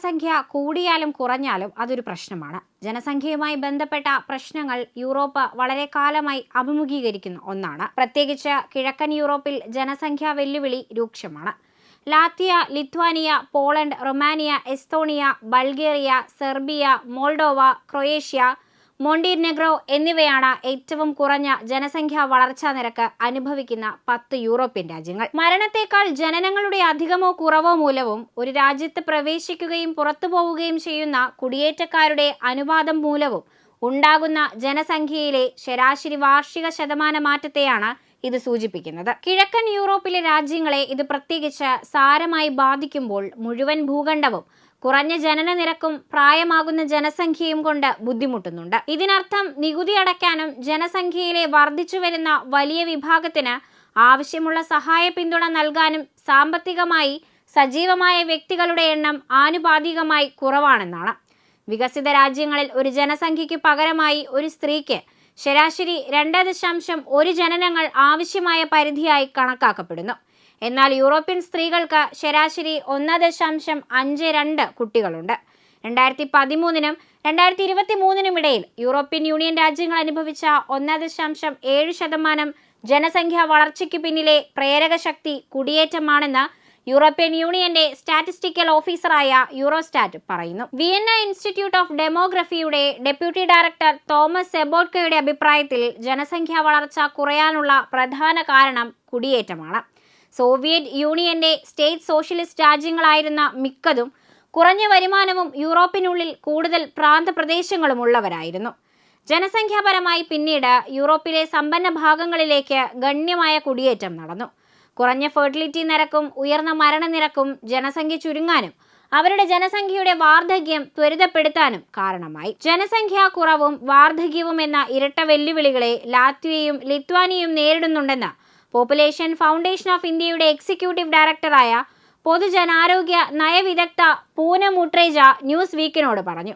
ജനസംഖ്യ കൂടിയാലും കുറഞ്ഞാലും അതൊരു പ്രശ്നമാണ്. ജനസംഖ്യയുമായി ബന്ധപ്പെട്ട പ്രശ്നങ്ങൾ യൂറോപ്പ് വളരെ കാലമായി അഭിമുഖീകരിക്കുന്ന ഒന്നാണ്. പ്രത്യേകിച്ച് കിഴക്കൻ യൂറോപ്പിൽ ജനസംഖ്യാ വെല്ലുവിളി രൂക്ഷമാണ്. Latvia Lithuania Poland Romania Estonia Bulgaria Serbia Moldova Croatia Montenegro എന്നിവയാണ് ഏറ്റവും കുറഞ്ഞ ജനസംഖ്യാ വളർച്ചാ നിരക്ക് അനുഭവിക്കുന്ന പത്ത് യൂറോപ്യൻ രാജ്യങ്ങൾ. മരണത്തേക്കാൾ ജനനങ്ങളുടെ അധികമോ കുറവോ മൂലവും ഒരു രാജ്യത്ത് പ്രവേശിക്കുകയും പുറത്തു പോവുകയും ചെയ്യുന്ന കുടിയേറ്റക്കാരുടെ അനുപാതം മൂലവും ഉണ്ടാകുന്ന ജനസംഖ്യയിലെ ശരാശരി വാർഷിക ശതമാന മാറ്റത്തെയാണ് ഇത് സൂചിപ്പിക്കുന്നത്. കിഴക്കൻ യൂറോപ്പിലെ രാജ്യങ്ങളെ ഇത് പ്രത്യേകിച്ച് സാരമായി ബാധിക്കുമ്പോൾ മുഴുവൻ ഭൂഖണ്ഡവും കുറഞ്ഞ ജനന നിരക്കും പ്രായമാകുന്ന ജനസംഖ്യയും കൊണ്ട് ബുദ്ധിമുട്ടുന്നുണ്ട്. ഇതിനർത്ഥം നികുതി അടയ്ക്കാനും ജനസംഖ്യയിലെ വർദ്ധിച്ചു വരുന്ന വലിയ വിഭാഗത്തിന് ആവശ്യമുള്ള സഹായ പിന്തുണ നൽകാനും സാമ്പത്തികമായി സജീവമായ വ്യക്തികളുടെ എണ്ണം ആനുപാതികമായി കുറവാണെന്നാണ്. വികസിത രാജ്യങ്ങളിൽ ഒരു ജനസംഖ്യയ്ക്ക് പകരമായി ഒരു സ്ത്രീക്ക് ശരാശരി രണ്ട് ദശാംശം ഒരു ജനനങ്ങൾ ആവശ്യമായ പരിധിയായി കണക്കാക്കപ്പെടുന്നു. എന്നാൽ യൂറോപ്യൻ സ്ത്രീകൾക്ക് ശരാശരി ഒന്ന് ദശാംശം അഞ്ച് രണ്ട് കുട്ടികളുണ്ട്. രണ്ടായിരത്തി പതിമൂന്നിനും രണ്ടായിരത്തി ഇരുപത്തി മൂന്നിനും ഇടയിൽ യൂറോപ്യൻ യൂണിയൻ രാജ്യങ്ങൾ അനുഭവിച്ച ഒന്ന് ദശാംശം ഏഴ് ശതമാനം ജനസംഖ്യാ വളർച്ചയ്ക്ക് പിന്നിലെ പ്രേരക ശക്തി കുടിയേറ്റമാണെന്ന് യൂറോപ്യൻ യൂണിയന്റെ സ്റ്റാറ്റിസ്റ്റിക്കൽ ഓഫീസറായ യൂറോസ്റ്റാറ്റ് പറയുന്നു. വിയന്ന ഇൻസ്റ്റിറ്റ്യൂട്ട് ഓഫ് ഡെമോഗ്രഫിയുടെ ഡെപ്യൂട്ടി ഡയറക്ടർ തോമസ് സെബോട്ട്കയുടെ അഭിപ്രായത്തിൽ ജനസംഖ്യാ വളർച്ച കുറയാനുള്ള പ്രധാന കാരണം കുടിയേറ്റമാണ്. സോവിയറ്റ് യൂണിയന്റെ സ്റ്റേറ്റ് സോഷ്യലിസ്റ്റ് രാജ്യങ്ങളായിരുന്ന മിക്കതും കുറഞ്ഞ വരുമാനവും യൂറോപ്പിനുള്ളിൽ കൂടുതൽ പ്രാന്തപ്രദേശങ്ങളും ഉള്ളവരായിരുന്നു. ജനസംഖ്യാപരമായി പിന്നീട് യൂറോപ്പിലെ സമ്പന്ന ഭാഗങ്ങളിലേക്ക് ഗണ്യമായ കുടിയേറ്റം നടന്നു. കുറഞ്ഞ ഫെർട്ടിലിറ്റി നിരക്കും ഉയർന്ന മരണനിരക്കും ജനസംഖ്യ ചുരുങ്ങാനും അവരുടെ ജനസംഖ്യയുടെ വാർദ്ധക്യം ത്വരിതപ്പെടുത്താനും കാരണമായി. ജനസംഖ്യാ കുറവും വാർദ്ധക്യവും എന്ന ഇരട്ട വെല്ലുവിളികളെ ലാത്വിയയും ലിത്വാനിയയും നേരിടുന്നുണ്ടെന്ന് പോപ്പുലേഷൻ ഫൗണ്ടേഷൻ ഓഫ് ഇന്ത്യയുടെ എക്സിക്യൂട്ടീവ് ഡയറക്ടറായ പൊതുജനാരോഗ്യ നയവിദഗ്ധ പൂന മുട്രേജ ന്യൂസ് വീക്കിനോട് പറഞ്ഞു.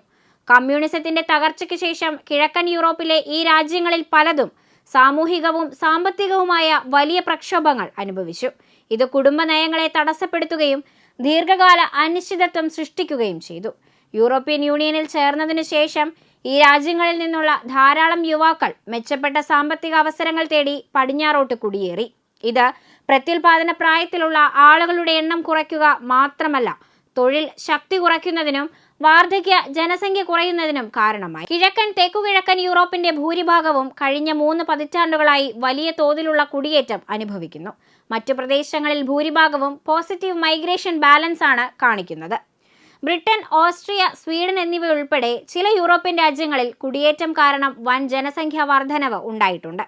കമ്മ്യൂണിസത്തിന്റെ തകർച്ചയ്ക്ക് ശേഷം കിഴക്കൻ യൂറോപ്പിലെ ഈ രാജ്യങ്ങളിൽ പലതും സാമൂഹികവും സാമ്പത്തികവുമായ വലിയ പ്രക്ഷോഭങ്ങൾ അനുഭവിച്ചു. ഇത് കുടുംബ നയങ്ങളെ തടസ്സപ്പെടുത്തുകയും ദീർഘകാല അനിശ്ചിതത്വം സൃഷ്ടിക്കുകയും ചെയ്തു. യൂറോപ്യൻ യൂണിയനിൽ ചേർന്നതിനു ശേഷം ഈ രാജ്യങ്ങളിൽ നിന്നുള്ള ധാരാളം യുവാക്കൾ മെച്ചപ്പെട്ട സാമ്പത്തിക അവസരങ്ങൾ തേടി പടിഞ്ഞാറോട്ട് കുടിയേറി. ഇത് പ്രത്യുൽപാദന പ്രായത്തിലുള്ള ആളുകളുടെ എണ്ണം കുറയ്ക്കുക മാത്രമല്ല തൊഴിൽ ശക്തി കുറയ്ക്കുന്നതിനും വാർദ്ധക്യ ജനസംഖ്യ കുറയുന്നതിനും കാരണമായി. കിഴക്കൻ തെക്കുകിഴക്കൻ യൂറോപ്പിന്റെ ഭൂരിഭാഗവും കഴിഞ്ഞ മൂന്ന് പതിറ്റാണ്ടുകളായി വലിയ തോതിലുള്ള കുടിയേറ്റം അനുഭവിക്കുന്നു. മറ്റു പ്രദേശങ്ങളിൽ ഭൂരിഭാഗവും പോസിറ്റീവ് മൈഗ്രേഷൻ ബാലൻസ് ആണ് കാണിക്കുന്നത്. ബ്രിട്ടൻ ഓസ്ട്രിയ സ്വീഡൻ എന്നിവയുൾപ്പെടെ ചില യൂറോപ്യൻ രാജ്യങ്ങളിൽ കുടിയേറ്റം കാരണം വൻ ജനസംഖ്യാ വർധനവ് ഉണ്ടായിട്ടുണ്ട്.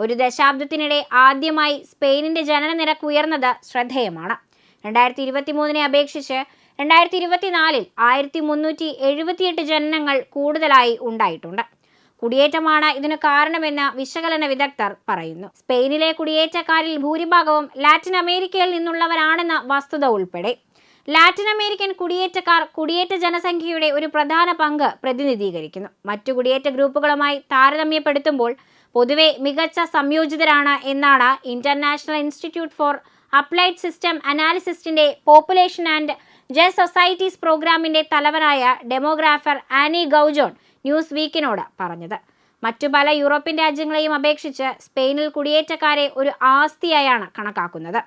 ഒരു ദശാബ്ദത്തിനിടെ ആദ്യമായി സ്പെയിനിന്റെ ജനന നിരക്ക് ഉയർന്നത് ശ്രദ്ധേയമാണ്. രണ്ടായിരത്തി ഇരുപത്തി മൂന്നിനെ അപേക്ഷിച്ച് രണ്ടായിരത്തി ഇരുപത്തിനാലിൽ ആയിരത്തി മുന്നൂറ്റി എഴുപത്തിയെട്ട് ജനനങ്ങൾ കൂടുതലായി ഉണ്ടായിട്ടുണ്ട്. കുടിയേറ്റമാണ് ഇതിന് കാരണമെന്ന് വിശകലന വിദഗ്ധർ പറയുന്നു. സ്പെയിനിലെ കുടിയേറ്റക്കാരിൽ ഭൂരിഭാഗവും ലാറ്റിൻ അമേരിക്കയിൽ നിന്നുള്ളവരാണെന്ന വസ്തുത ഉൾപ്പെടെ. ലാറ്റിൻ അമേരിക്കൻ കുടിയേറ്റക്കാർ കുടിയേറ്റ ജനസംഖ്യയുടെ ഒരു പ്രധാന പങ്ക് പ്രതിനിധീകരിക്കുന്നു. മറ്റു കുടിയേറ്റ ഗ്രൂപ്പുകളുമായി താരതമ്യപ്പെടുത്തുമ്പോൾ പൊതുവെ മികച്ച സംയോജിതരാണ് എന്നാണ് international institute for applied system അനാലിസിസ്റ്റിന്റെ population and J societies പ്രോഗ്രാമിന്റെ തലവനായ ഡെമോഗ്രാഫർ ആനി ഗൗജോൺ ന്യൂസ് വീക്കിനോട് പറഞ്ഞത്. മറ്റു പല യൂറോപ്യൻ രാജ്യങ്ങളെയും അപേക്ഷിച്ച് സ്പെയിനിൽ കുടിയേറ്റക്കാരെ ഒരു ആസ്തിയായാണ് കണക്കാക്കുന്നത്.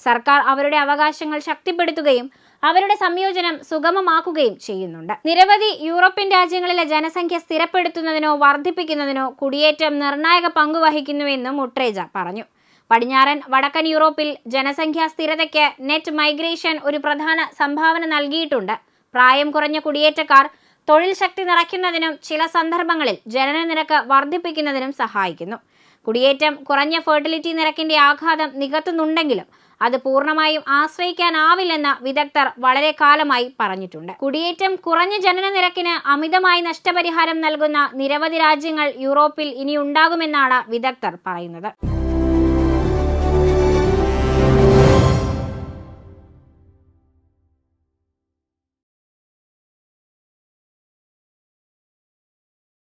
സർക്കാർ അവരുടെ അവകാശങ്ങൾ ശക്തിപ്പെടുത്തുകയും അവരുടെ സംയോജനം സുഗമമാക്കുകയും ചെയ്യുന്നുണ്ട്. നിരവധി യൂറോപ്യൻ രാജ്യങ്ങളിലെ ജനസംഖ്യ സ്ഥിരപ്പെടുത്തുന്നതിനോ വർദ്ധിപ്പിക്കുന്നതിനോ കുടിയേറ്റം നിർണായക പങ്ക് വഹിക്കുന്നുവെന്നും മുട്രേജ പറഞ്ഞു. പടിഞ്ഞാറൻ വടക്കൻ യൂറോപ്പിൽ ജനസംഖ്യാ സ്ഥിരതയ്ക്ക് നെറ്റ് മൈഗ്രേഷൻ ഒരു പ്രധാന സംഭാവന നൽകിയിട്ടുണ്ട്. പ്രായം കുറഞ്ഞ കുടിയേറ്റക്കാർ തൊഴിൽ ശക്തി നിറയ്ക്കുന്നതിനും ചില സന്ദർഭങ്ങളിൽ ജനന നിരക്ക് വർദ്ധിപ്പിക്കുന്നതിനും സഹായിക്കുന്നു. കുടിയേറ്റം കുറഞ്ഞ ഫെർട്ടിലിറ്റി നിരക്കിന്റെ ആഘാതം നികത്തുന്നുണ്ടെങ്കിലും അത് പൂർണമായും ആശ്രയിക്കാനാവില്ലെന്ന് വിദഗ്ധർ വളരെ കാലമായി പറഞ്ഞിട്ടുണ്ട്. കുടിയേറ്റം കുറഞ്ഞ ജനന നിരക്കിന് അമിതമായി നഷ്ടപരിഹാരം നൽകുന്ന നിരവധി രാജ്യങ്ങൾ യൂറോപ്പിൽ ഇനി ഉണ്ടാകുമെന്നാണ് വിദഗ്ധർ പറയുന്നത്.